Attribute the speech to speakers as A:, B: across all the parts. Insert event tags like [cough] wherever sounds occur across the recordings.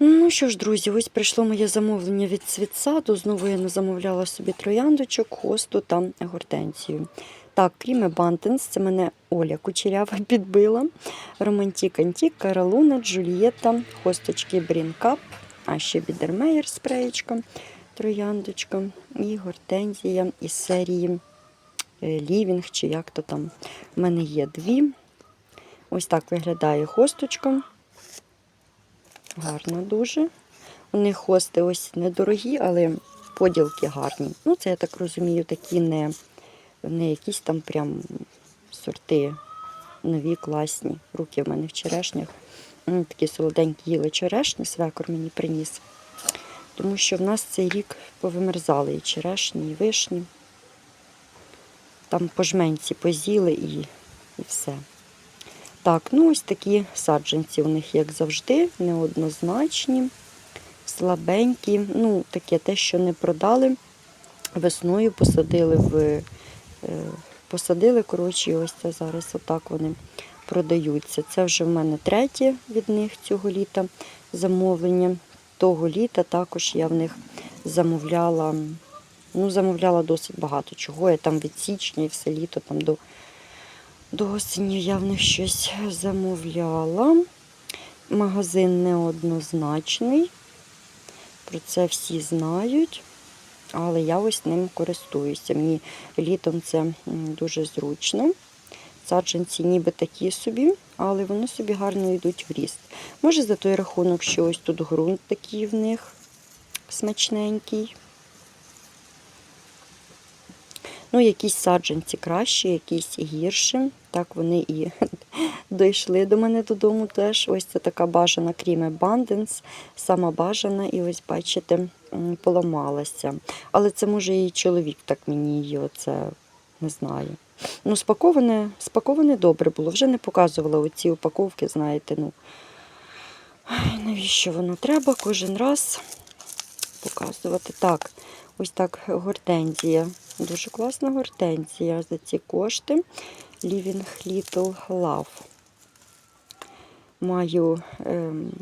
A: Ну що ж, друзі, ось прийшло моє замовлення від світсаду. Знову я не замовляла собі трояндочок, хосту та гортензію. Так, кріме Бантенс, це мене Оля Кучерява [laughs] підбила. Романтік Антік, Каролуна, Джульєта, хосточки Брінкап, а ще Бідермеєр спреєчка, трояндочка і гортензія із серії е, Лівінг, чи як то там. У мене є дві. Ось так виглядає хосточка. Гарно дуже. У них хости ось недорогі, але поділки гарні. Ну, це я так розумію, такі не, не якісь там прям сорти нові, класні. Руки в мене в черешнях. Такі солоденькі їли черешні, свекор мені приніс. Тому що в нас цей рік повимерзали і черешні, і вишні. Там по жменці поз'їли і, і все. Так, ну ось такі саджанці у них, як завжди, неоднозначні, слабенькі. Ну, таке те, що не продали. Весною посадили в е, посадили, коротше, ось це зараз отак вони продаються. Це вже в мене третє від них цього літа замовлення. Того літа також я в них замовляла, ну, замовляла досить багато чого. Я там від січня і все літо там до до осені я в них щось замовляла. Магазин неоднозначний. Про це всі знають. Але я ось ним користуюся. Мені літом це дуже зручно. Саджанці ніби такі собі, але вони собі гарно йдуть в ріст. Може за той рахунок, що ось тут ґрунт такий в них смачненький. Ну, якісь саджанці кращі, якісь гірші. Так вони і [laughs] дійшли до мене додому теж. Ось це така бажана кріме Банденс, сама бажана, і ось, бачите, поламалася. Але це може і чоловік так мені її оце не знаю. Ну, спаковане, спаковане добре було. Вже не показувала оці упаковки, знаєте, ну. Навіщо воно треба кожен раз показувати. Так, ось так гортензія. Дуже класна гортензія за ці кошти. Living Little Love. Маю ем,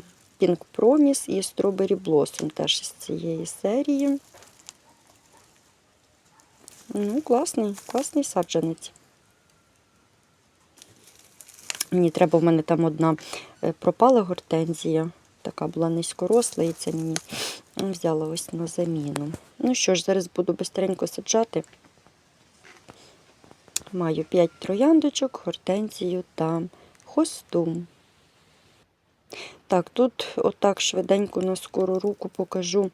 A: Pink Promise і Strawberry Blossom теж з цієї серії. Ну, класний, класний саджанець. Мені треба, в мене там одна е, пропала гортензія, така була низькоросла, і це мені взяла ось на заміну. Ну що ж, зараз буду бистренько саджати. Маю 5 трояндочок, гортензію та хосту. Так, тут отак швиденько на скору руку покажу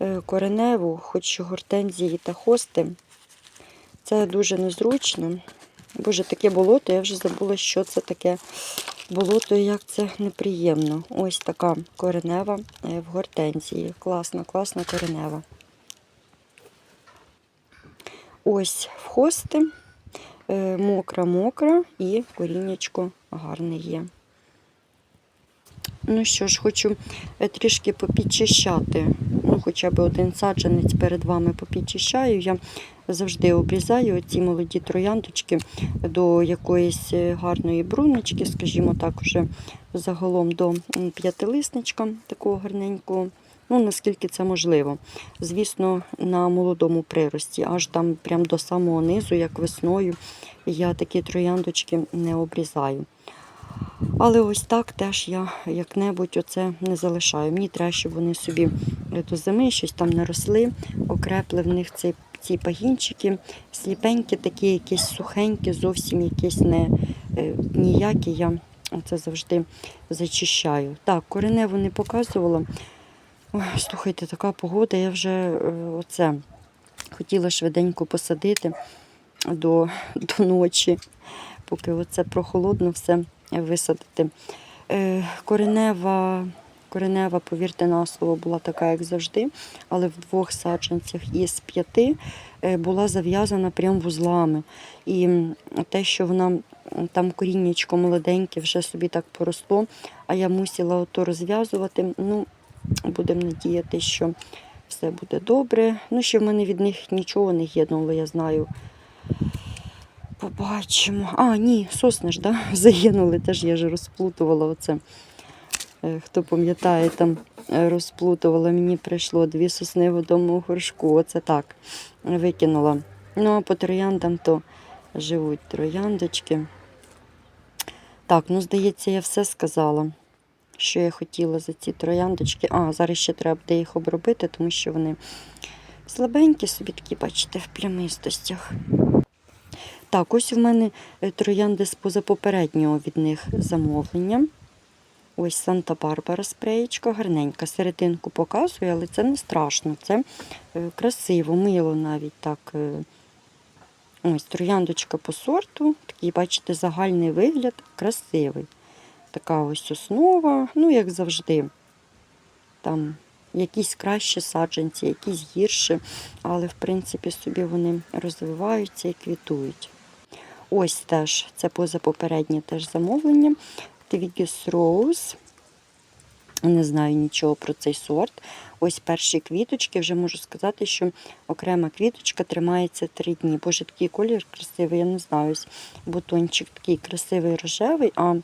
A: е, кореневу, хоч гортензії та хости. Це дуже незручно. Боже, таке болото, я вже забула, що це таке болото і як це неприємно. Ось така коренева е, в гортензії. Класна, класна коренева. Ось в хости е, мокра-мокра і коріннячко гарне є. Ну що ж, хочу е, трішки попідчищати. Ну, хоча б один саджанець перед вами попідчищаю. Я завжди обрізаю ці молоді трояндочки до якоїсь е, гарної бруночки, скажімо так, вже загалом до п'ятилисничка такого гарненького. Ну, наскільки це можливо. Звісно, на молодому прирості, аж там прям до самого низу, як весною, я такі трояндочки не обрізаю. Але ось так теж я як-небудь оце не залишаю. Мені треба, щоб вони собі до зими щось там наросли, окрепли в них ці, ці пагінчики, сліпенькі, такі якісь сухенькі, зовсім якісь не е, ніякі. Я це завжди зачищаю. Так, кореневу не показувала. Ой, слухайте, така погода, я вже е, оце хотіла швиденько посадити до, до ночі, поки оце прохолодно все висадити. Е, Коренева, коренева, повірте на слово, була така, як завжди, але в двох саджанцях із п'яти е, була зав'язана прям вузлами. І те, що вона там коріннячко молоденьке вже собі так поросло, а я мусила ото розв'язувати. Ну, будемо надіяти, що все буде добре. Ну, ще в мене від них нічого не гіднуло, я знаю. Побачимо. А, ні, сосни ж, да? [laughs] загинули, теж я ж розплутувала оце. Е, Хто пам'ятає, там е, розплутувала, мені прийшло дві сосни в одному горшку. Оце так викинула. Ну, а по трояндам то живуть трояндочки. Так, ну здається, я все сказала, що я хотіла за ці трояндочки. А, зараз ще треба буде їх обробити, тому що вони слабенькі собі такі, бачите, в плямистостях. Так, ось в мене е, троянди з позапопереднього від них замовлення. Ось Санта-Барбара спреєчка, гарненька. Серединку показую, але це не страшно. Це е, красиво, мило навіть так. е. Ось трояндочка по сорту. Такий, бачите, загальний вигляд, красивий. Така ось основа, ну, як завжди. Там якісь кращі саджанці, якісь гірші, але в принципі собі вони розвиваються і квітують. Ось теж це позапопереднє теж замовлення. Twiggy's Rose. Не знаю нічого про цей сорт. Ось перші квіточки. Вже можу сказати, що окрема квіточка тримається три дні. Боже, такий колір красивий, я не знаю. Бутончик такий красивий рожевий, а е,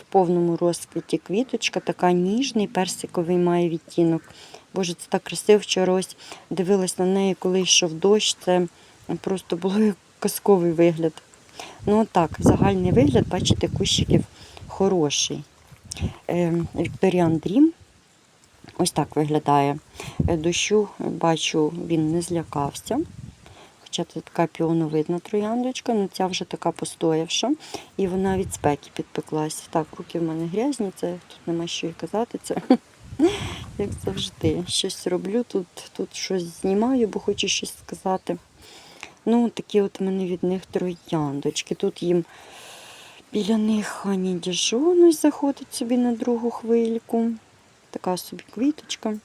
A: в повному розквіті квіточка, така ніжний, персиковий має відтінок. Боже, це так красиво. Вчора ось дивилась на неї, коли йшов дощ. Це просто було казковий вигляд. Ну так, загальний вигляд, бачите, кущиків хороший. Вікторіан Дрім. Ось так виглядає. Е, Дощу, бачу, він не злякався. Хоча це така піоновидна трояндочка, ну ця вже така постоявша. І вона від спеки підпеклась. Так, руки в мене грязні, це тут нема що і казати. Це [laughs] як завжди. Щось роблю, тут, тут щось знімаю, бо хочу щось сказати. Ну, такі от у мене від них трояндочки. Тут їм біля них Хані Діжон заходить собі на другу хвильку. Така собі квіточка.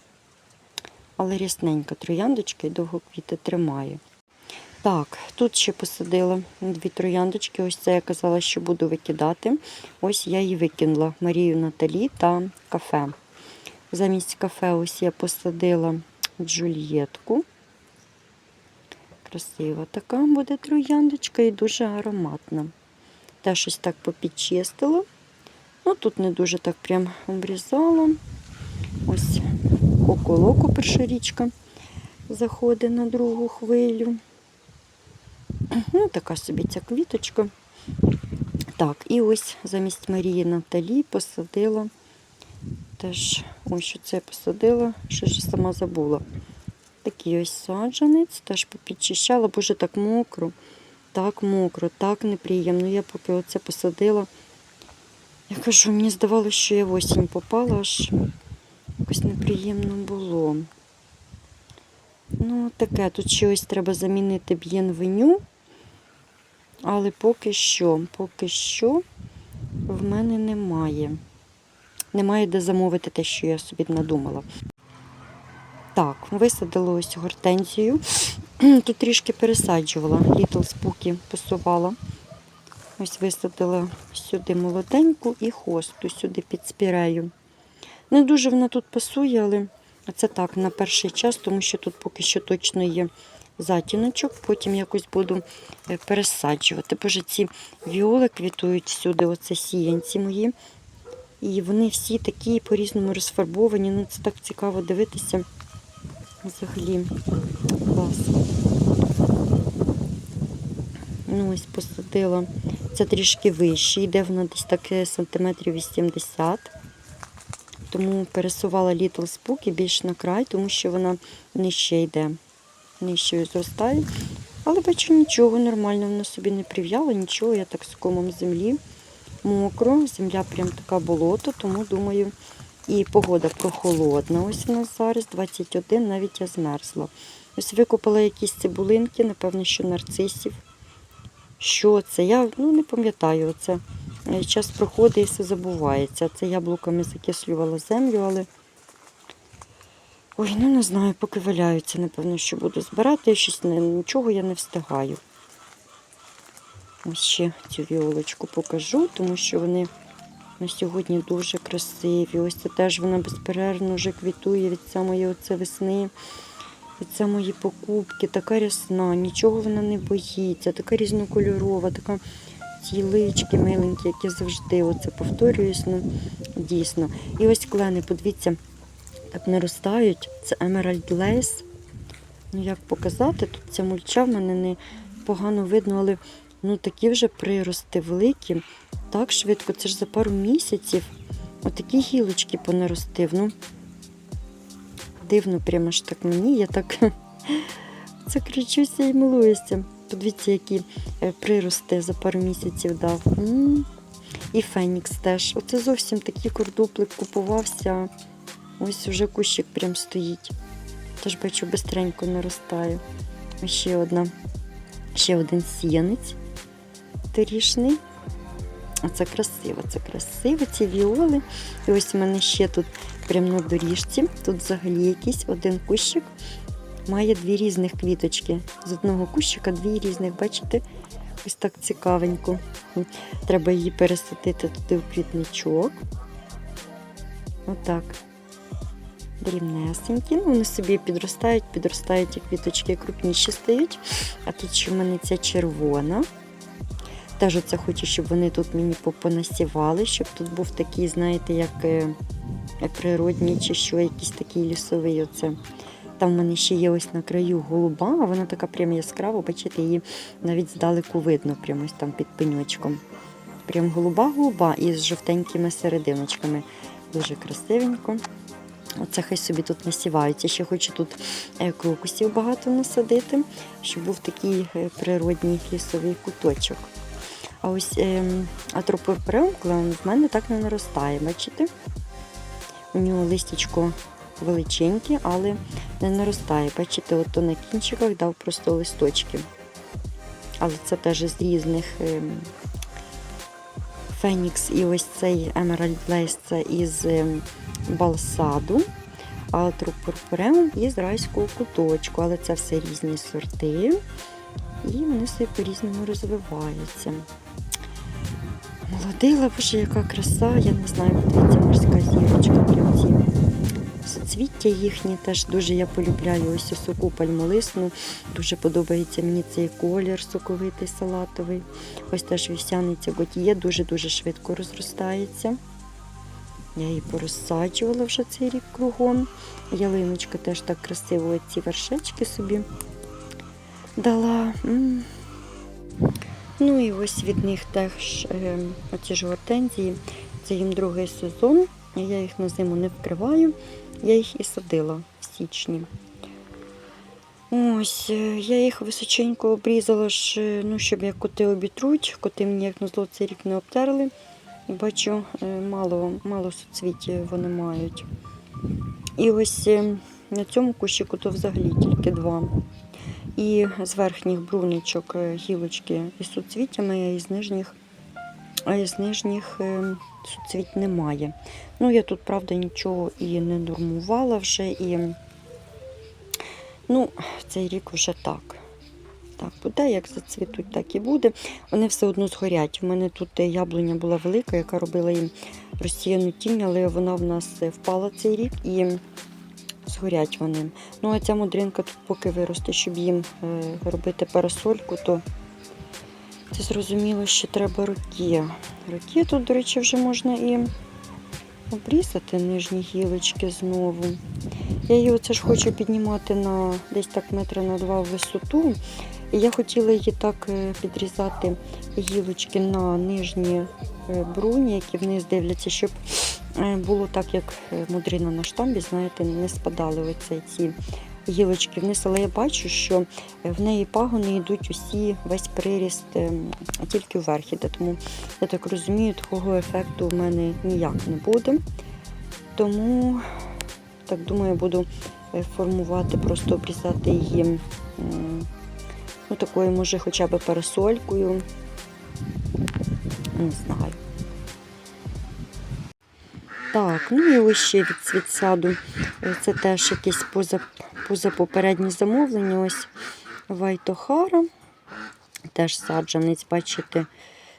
A: Але рясненька трояндочка і довго квіти тримає. Так, тут ще посадила дві трояндочки. Ось це я казала, що буду викидати. Ось я її викинула Марію Наталі та кафе. Замість кафе ось я посадила Джульєтку. Красива така буде трояндочка і дуже ароматна. Теж щось так попідчистила. Ну, тут не дуже так прям обрізала. Ось околоко перша річка заходить на другу хвилю. Ну, така собі ця квіточка. Так, і ось замість Марії Наталі посадила. Теж, ось що це посадила, що ж сама забула. Такий ось саджанець, теж попідчищала, боже, так мокро, так мокро, так неприємно. Я поки оце посадила. Я кажу, мені здавалося, що я в осінь попала, аж якось неприємно було. Ну, таке, тут ще ось треба замінити б'єнвеню. Але поки що, поки що в мене немає. Немає де замовити те, що я собі надумала. Так, висадила ось гортензію. Тут трішки пересаджувала, Little Spooky посувала. Ось висадила сюди молоденьку і хосту, сюди під спірею. Не дуже вона тут пасує, але це так, на перший час, тому що тут поки що точно є затіночок, потім якось буду е, пересаджувати. Боже, ці віоли квітують всюди, оце сіянці мої. І вони всі такі по-різному розфарбовані. Ну, це так цікаво дивитися. Взагалі клас. Ну, ось посадила. Це трішки вище, йде воно десь так е, сантиметрів 80. Тому пересувала Little Spooky більш на край, тому що вона нижче йде. Нижче зростає. Але бачу, нічого, нормально, вона собі не прив'яла, нічого, я так з комом землі. Мокро, земля прям така болото, тому думаю, і погода прохолодна. Ось у нас зараз 21, навіть я змерзла. Ось викопала якісь цибулинки, напевно, що нарцисів. Що це? Я ну, не пам'ятаю. Це е, час проходить і все забувається. Це яблуками закислювала землю, але ой, ну не знаю, поки валяються, напевно, що буду збирати. Щось нічого я не встигаю. Ось ще цю віолочку покажу, тому що вони на сьогодні дуже красиві. Ось це теж вона безперервно вже квітує від самої оце весни, від самої покупки. Така рясна, нічого вона не боїться, така різнокольорова, така ці лички миленькі, які завжди оце повторююсь. Ну, дійсно. І ось клени, подивіться, так наростають. Це Emerald Lace. Ну, як показати, тут ця мульча в мене не погано видно, але ну, такі вже прирости великі. Так швидко, це ж за пару місяців. Отакі гілочки понаростив. Ну, дивно прямо ж так мені. Я так [laughs] закричуся і милуюся. Подивіться, які е, прирости за пару місяців дав. І Фенікс теж. Оце зовсім такий кордоплик купувався. Ось уже кущик прям стоїть. Теж бачу, бистренько наростає. Ще одна. Ще один сіянець торішний. Оце красиво, це красиво, ці віоли. І ось у мене ще тут прямо на доріжці. Тут взагалі якийсь один кущик. Має дві різних квіточки. З одного кущика дві різних, бачите? Ось так цікавенько. Треба її пересадити туди в квітничок. Отак. Дрібнесенькі. Ну, вони собі підростають, підростають і квіточки крупніші стають. А тут ще в мене ця червона. Теж хочу, щоб вони тут мені понасівали, щоб тут був такий, знаєте, як, е, природній чи що, якийсь такий лісовий. Оце. Там в мене ще є ось на краю голуба, а вона така прям яскрава, бачите, її навіть здалеку видно, прямо ось там під пеньочком. Прям голуба-голуба із жовтенькими серединочками. Дуже красивенько. Оце хай собі тут насіваються. Ще хочу тут е, крокусів багато насадити, щоб був такий е, природній лісовий куточок. А ось ем, атропопреумкла в мене так не наростає, бачите? У нього листячко величеньке, але не наростає. Бачите, от то на кінчиках дав просто листочки. Але це теж з різних ем, Фенікс і ось цей Emerald Lace це із ем, балсаду, а із райського куточку. Але це все різні сорти. І вони собі по-різному розвиваються. Молодила, боже, яка краса, я не знаю, подивіться, морська зірочка, прям ці соцвіття їхні теж дуже я полюбляю ось соку пальмолисну. Дуже подобається мені цей колір соковитий салатовий. Ось теж вівсяниця готіє, дуже-дуже швидко розростається. Я її порозсаджувала вже цей рік кругом. Ялиночка теж так красиво ці вершечки собі дала. М. Ну і ось від них теж е, оці ж гортензії. Це їм другий сезон. Я їх на зиму не вкриваю. Я їх і садила в січні. Ось, е, я їх височенько обрізала, ж, е, ну, щоб як коти обітруть. Коти мені, як на зло, цей рік не обтерли. І бачу, е, мало, мало суцвіті вони мають. І ось е, на цьому кущику то взагалі тільки два. І з верхніх бруничок е, гілочки із суцвіттями, а із нижніх, а із нижніх е, суцвіть немає. Ну, я тут, правда, нічого і не нормувала вже. І ну, цей рік вже так. Так буде, як зацвітуть, так і буде. Вони все одно згорять. У мене тут е, яблуня була велика, яка робила їм розсіяну тінь, але вона в нас впала цей рік і згорять вони. Ну, а ця мудринка тут поки виросте, щоб їм е, робити парасольку, то це зрозуміло, що треба руки. Руки тут, до речі, вже можна і обрізати нижні гілочки знову. Я її оце ж хочу піднімати на десь так метра на два в висоту. І я хотіла її так е, підрізати гілочки на нижні е, бруні, які вниз дивляться, щоб було так, як е, мудрина на штамбі, знаєте, не спадали оце ці гілочки вниз. Але я бачу, що в неї пагони йдуть усі, весь приріст е, тільки вверх іде. Тому я так розумію, такого ефекту в мене ніяк не буде. Тому, так думаю, буду е, формувати, просто обрізати її ну, такою, може, хоча б парасолькою. Не знаю. Так, ну і ось ще від світсаду. Е, Це теж якесь поза, позапопереднє замовлення. Ось Вайтохара. Теж саджанець, бачите,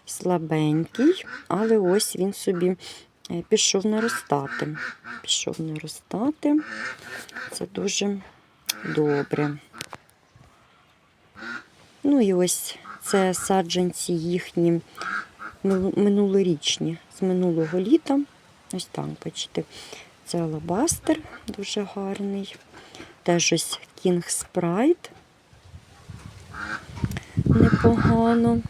A: слабенький, але ось він собі е, пішов наростати. Пішов наростати. Це дуже добре. Ну і ось Це саджанці їхні минулорічні з минулого літа. Ось так, бачите, це алабастер дуже гарний. Теж ось King Sprite. Непогано.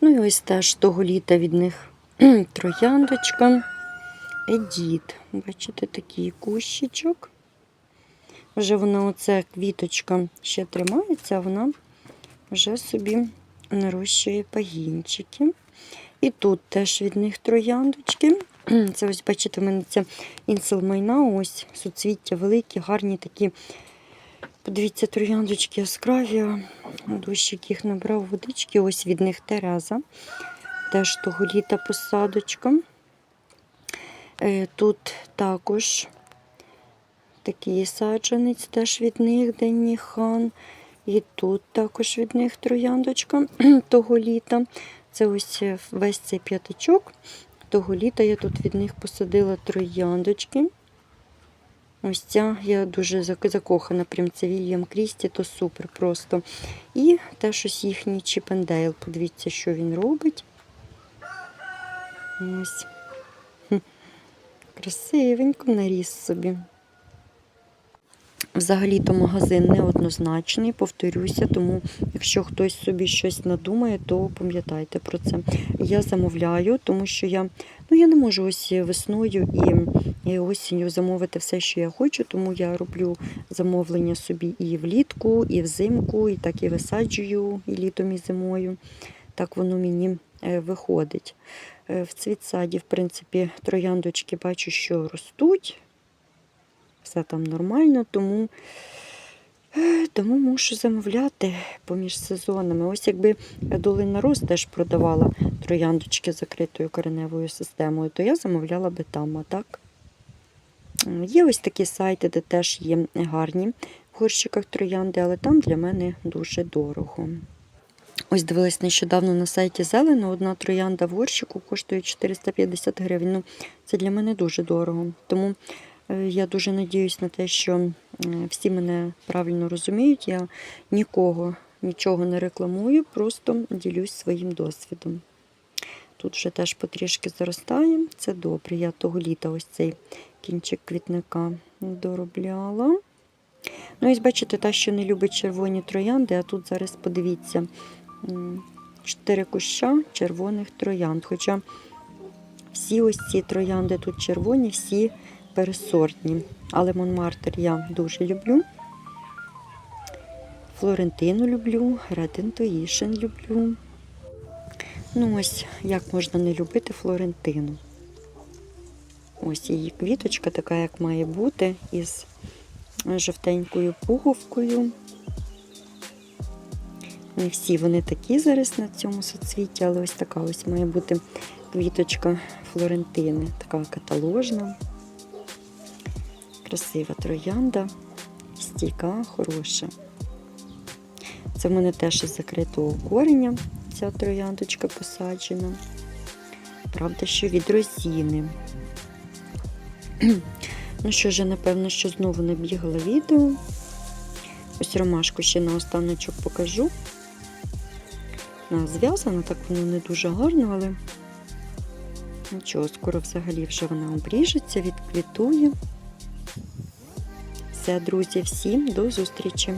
A: Ну і ось теж того літа від них [clears throat] трояндочка. Едіт. Бачите, такий кущичок. Вже вона, оця квіточка ще тримається, а вона вже собі нарощує пагінчики. І тут теж від них трояндочки. [clears throat] Це ось, бачите, в мене це інселмайна, ось суцвіття великі, гарні такі. Подивіться, трояндочки яскраві. Дощик їх набрав водички. Ось від них Тереза. Теж того літа посадочка. Е, Тут також такий саджанець теж від них Денні хан. І тут також від них трояндочка [clears throat] того літа. Це ось е, весь цей п'ятачок. Того літа я тут від них посадила трояндочки. Ось ця я дуже закохана. Прям це Вільям Крісті, то супер просто. І теж ось їхній Чіпендейл. Подивіться, що він робить. Ось. Красивенько наріс собі. Взагалі-то магазин неоднозначний, повторюся, тому якщо хтось собі щось надумає, то пам'ятайте про це. Я замовляю, тому що я, ну, я не можу ось весною і, осінню замовити все, що я хочу, тому я роблю замовлення собі і влітку, і взимку, і так і висаджую і літом, і зимою. Так воно мені е, виходить. Е, В цвітсаді, в принципі, трояндочки бачу, що ростуть все там нормально, тому, е, тому мушу замовляти поміж сезонами. Ось якби долина роз теж продавала трояндочки закритою кореневою системою, то я замовляла би там, а так. Є ось такі сайти, де теж є гарні в горщиках троянди, але там для мене дуже дорого. Ось дивилась нещодавно на сайті Зелено, одна троянда в горщику коштує 450 гривень. Ну, це для мене дуже дорого. Тому Я дуже надіюсь на те, що е, всі мене правильно розуміють. Я нікого нічого не рекламую, просто ділюсь своїм досвідом. Тут вже теж потрішки заростає, це добре. Я того літа ось цей кінчик квітника доробляла. Ну, ось бачите, та, що не любить червоні троянди, а тут зараз подивіться, чотири куща червоних троянд. Хоча всі ось ці троянди тут червоні, всі пересортні. Але Монмартер я дуже люблю. Флорентину люблю, Red Intuition люблю. Ну, ось як можна не любити Флорентину. Ось її квіточка, така, як має бути, із жовтенькою пуговкою. Не всі вони такі зараз на цьому соцвіті, але ось така ось має бути квіточка Флорентини, така каталожна. Красива троянда, стійка, хороша. Це в мене теж із закритого кореня ця трояндочка посаджена. Правда, що від розіни. [clears throat] Ну що ж, напевно, що знову набігала відео. Ось ромашку ще на останочок покажу. Вона зв'язана, так воно не дуже гарно, але нічого, скоро взагалі вже вона обріжеться, відквітує. Друзі, всім до зустрічі!